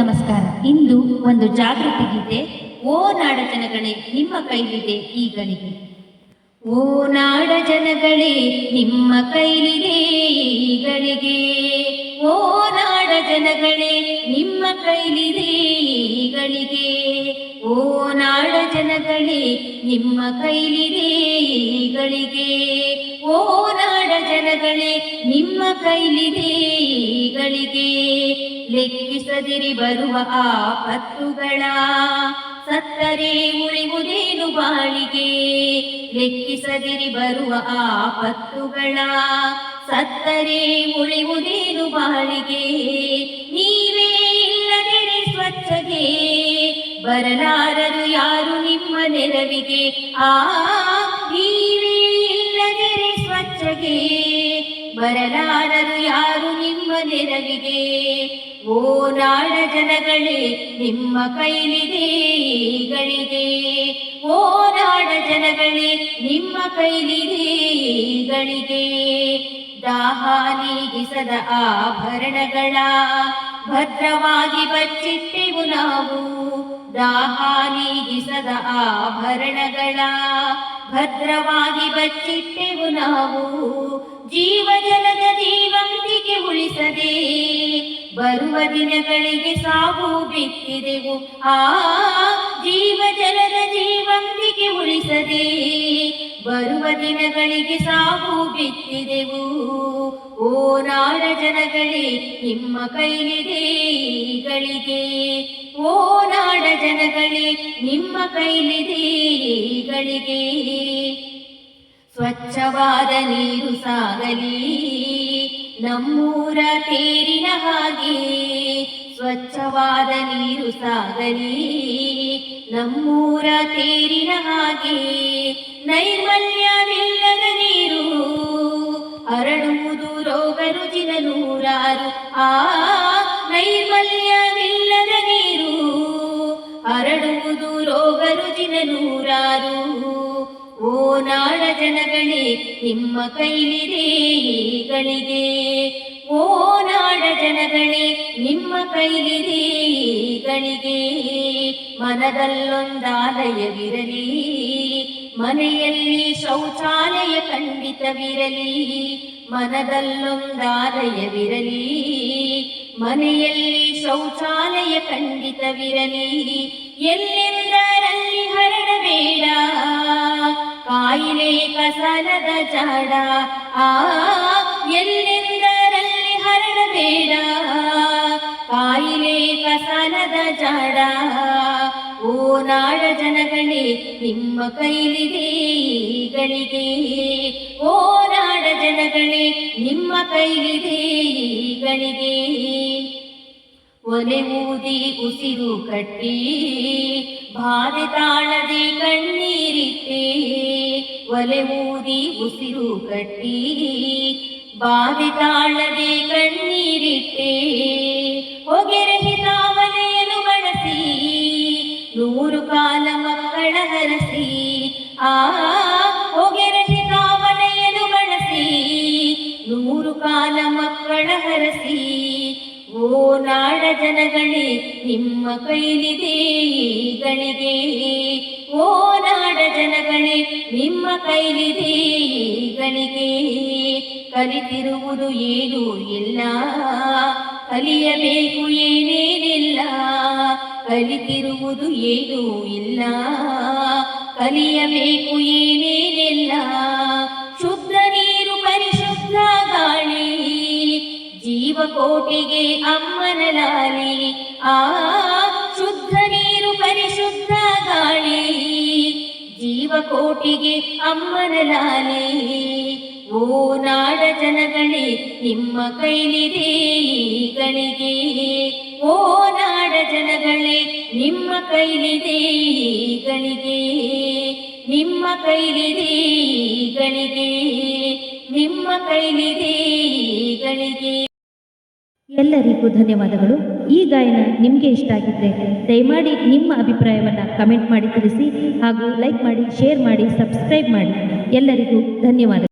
ನಮಸ್ಕಾರ. ಇಂದು ಒಂದು ಜಾಗೃತಿ ಗೀತೆ, ಓ ನಾಡ ಜನಗಳೇ, ನಿಮ್ಮ ಕೈಲಿದೆ ಈ ಗಳಿಗೆ. ಓ ನಾಡ ಜನಗಳೇ, ನಿಮ್ಮ ಕೈಲಿದೆ ಈ ಗಳಿಗೆ. ಓ ನಾಡ ಜನಗಳೇ, ನಿಮ್ಮ ಕೈಲಿದೆ ಈ ಗಳಿಗೆ. ಓ ನಾಡ ಜನಗಳೇ, ನಿಮ್ಮ ಕೈಲಿದೆ ಈ ಗಳಿಗೆ. ಓ ನಾಡ ಜನಗಳೇ, ನಿಮ್ಮ ಕೈಲಿದೆ ಲೆಕ್ಕಿಸದಿರಿ ಬರುವ ಆಪತ್ತುಗಳ. ಸತ್ತರೆ ಉಳಿಯುವುದೇನು ಬಾಳಿಗೆ? ಲೆಕ್ಕಿಸದಿರಿ ಬರುವ ಆಪತ್ತುಗಳ. ಸತ್ತರೆ ಉಳಿಯುವುದೇನು ಬಾಳಿಗೆ? ನೀವೇ ಇಲ್ಲದೆ ಸ್ವಚ್ಛಗೆ. ಬರಲಾರರು ಯಾರು ನಿಮ್ಮ ನೆರವಿಗೆ? ಆ ಬರಲಾರರು ಯಾರು ನಿಮ್ಮ ನೆರವಿಗೆ? ಓ ನಾಡ ಜನಗಳೇ, ನಿಮ್ಮ ಕೈಲಿದೆ ಗಳಿಗೆ ಓ ನಾಡ ಜನಗಳೇ, ನಿಮ್ಮ ಕೈಲಿದೆ ಗಳಿಗೆ ದಾಹ ನೀಗಿಸದ ಆಭರಣಗಳ ಭದ್ರವಾಗಿ ಬಚ್ಚಿಟ್ಟೆವು ನಾವು. ದಾಹ ನೀಗಿಸದ ಆಭರಣಗಳ ಭದ್ರವಾಗಿ ಬಚ್ಚಿಟ್ಟೆವು ನಾವು. ಜೀವ ಜಲದ ಜೀವಂತಿಗೆ ಉಳಿಸದೆ ಬರುವ ದಿನಗಳಿಗೆ ಸಾವು ಬಿತ್ತಿದೆವು ಆ ಜೀವ ಜಲದ ಜೀವಂತಿಗೆ ಉಳಿಸದೆ ಬರುವ ದಿನಗಳಿಗೆ ಸಾವು ಬಿತ್ತಿದೆವು ಓ ನಾಡ ಜನಗಳೇ, ನಿಮ್ಮ ಕೈಲಿದೆ ಗಳಿಗೆ ಓ ನಾಡ ಜನಗಳೇ, ನಿಮ್ಮ ಕೈಲಿದೆ ಗಳಿಗೆ ಸ್ವಚ್ಛವಾದ ನೀರು ಸಾಗಲಿ, ನಮ್ಮೂರ ತೇರಿನ ಹಾಗೆ. ಸ್ವಚ್ಛವಾದ ನೀರು ಸಾಗಲಿ, ನಮ್ಮೂರ ತೇರಿನ ಹಾಗೆ. ನೈರ್ಮಲ್ಯವಿಲ್ಲದ ನೀರು ರುಜಿನ ನೂರಾರು. ಆ ನೈರ್ಮಲ್ಯವಿಲ್ಲದ ನೀರು ಹರಡುವುದು ರೋಗ ರುಜಿನ ನೂರಾರು. ಓ ನಾಡ ಜನಗಳೇ, ನಿಮ್ಮ ಕೈಲಿದೆ ಈಗಳಿಗೆ. ಗಳಿಗೆ ಓ ನಾಡ ಜನಗಳೇ, ನಿಮ್ಮ ಕೈಲಿದೆ ಈಗಳಿಗೆ. ಗಳಿಗೆ ಮನದಲ್ಲೊಂದಾಲಯವಿರಲಿ. ಮನೆಯಲ್ಲಿ ಶೌಚಾಲಯ ಖಂಡಿತವಿರಲಿ, ಮನದಲ್ಲೊಂದಾಲಯವಿರಲಿ. ಮನೆಯಲ್ಲಿ ಶೌಚಾಲಯ ಖಂಡಿತವಿರಲಿ, ಎಲ್ಲೆಂದರಲ್ಲಿ ಹರಡಬೇಡ. ಕಾಯಿಲೆ ಕಸನದ ಜಾಡ, ಆ, ಎಲ್ಲೆಂದರಲ್ಲಿ ಹರಡಬೇಡ. ಕಾಯಿಲೆ ಕಸನದ ಜಾಡ ನಾಡ ಜನಗಳೇ, ನಿಮ್ಮ ಕೈಲಿದೆ ಈ ಗಳಿಗೆ ಓ ನಾಡ ಜನಗಳೇ, ನಿಮ್ಮ ಕೈಲಿದೆ ಈ ಗಳಿಗೆ ಒಲೆ ಊದಿ ಉಸಿರು ಕಟ್ಟಿ, ಬಾಧೆ ತಾಳದೆ ಕಣ್ಣೀರಿಟ್ಟೆ. ಒಲೆ ಊದಿ ಉಸಿರು ಕಟ್ಟಿ, ಬಾಧೆ ತಾಳದೆ ಕಣ್ಣೀರಿಟ್ಟೆ. ಹೊಗೆರಹಿತ ಮನೆಯನ್ನು ಆ ಹೊಗೆರಹಿತ ಮನೆಯನ್ನು ಬಳಸಿ, ನೂರು ಕಾಲ ಮಕ್ಕಳ ಹರಸಿ. ಓ ನಾಡ ಜನಗಳೇ, ನಿಮ್ಮ ಕೈಲಿದೆ ಈ ಗಳಿಗೆ ಓ ನಾಡ ಜನಗಳೇ, ನಿಮ್ಮ ಕೈಲಿದೆ ಈ ಗಳಿಗೆ ಕಲಿತಿರುವುದು ಏನೂ? ಇಲ್ಲ. ಕಲಿಯಬೇಕು ಏನೇನಿಲ್ಲ? ಕಲಿತಿರುವುದು ಏನೂ? ಇಲ್ಲ. ಕಲಿಯಬೇಕು ಏನೇನೆಲ್ಲ? ಶುದ್ಧ ನೀರು ಪರಿಶುದ್ಧ ಗಾಳಿ, ಜೀವಕೋಟಿಗೆ ಅಮ್ಮನ ಲಾಲಿ ಆ ಶುದ್ಧ ನೀರು ಪರಿಶುದ್ಧ ಗಾಳಿ, ಜೀವಕೋಟಿಗೆ ಅಮ್ಮನ ಲಾಲಿ ಓ ನಾಡ ಜನಗಳೇ, ನಿಮ್ಮ ಕೈಲಿದೆ ಈ ಗಳಿಗೆ ಓ ನಾಡ ಜನಗಳೇ, ನಿಮ್ಮ ಕೈಲಿದೆ ಈ ಗಳಿಗೆ ನಿಮ್ಮ ಕೈಲಿದೆ ಈ ಗಳಿಗೆ ನಿಮ್ಮ ಕೈಲಿದೆ ಈ ಗಳಿಗೆ ಎಲ್ಲರಿಗೂ ಧನ್ಯವಾದಗಳು. ಈ ಗಾಯನ ನಿಮಗೆ ಇಷ್ಟ ಆಗಿದ್ದರೆ ದಯಮಾಡಿ ನಿಮ್ಮ ಅಭಿಪ್ರಾಯವನ್ನು ಕಮೆಂಟ್ ಮಾಡಿ ತಿಳಿಸಿ ಹಾಗೂ ಲೈಕ್ ಮಾಡಿ, ಶೇರ್ ಮಾಡಿ, ಸಬ್ಸ್ಕ್ರೈಬ್ ಮಾಡಿ. ಎಲ್ಲರಿಗೂ ಧನ್ಯವಾದಗಳು.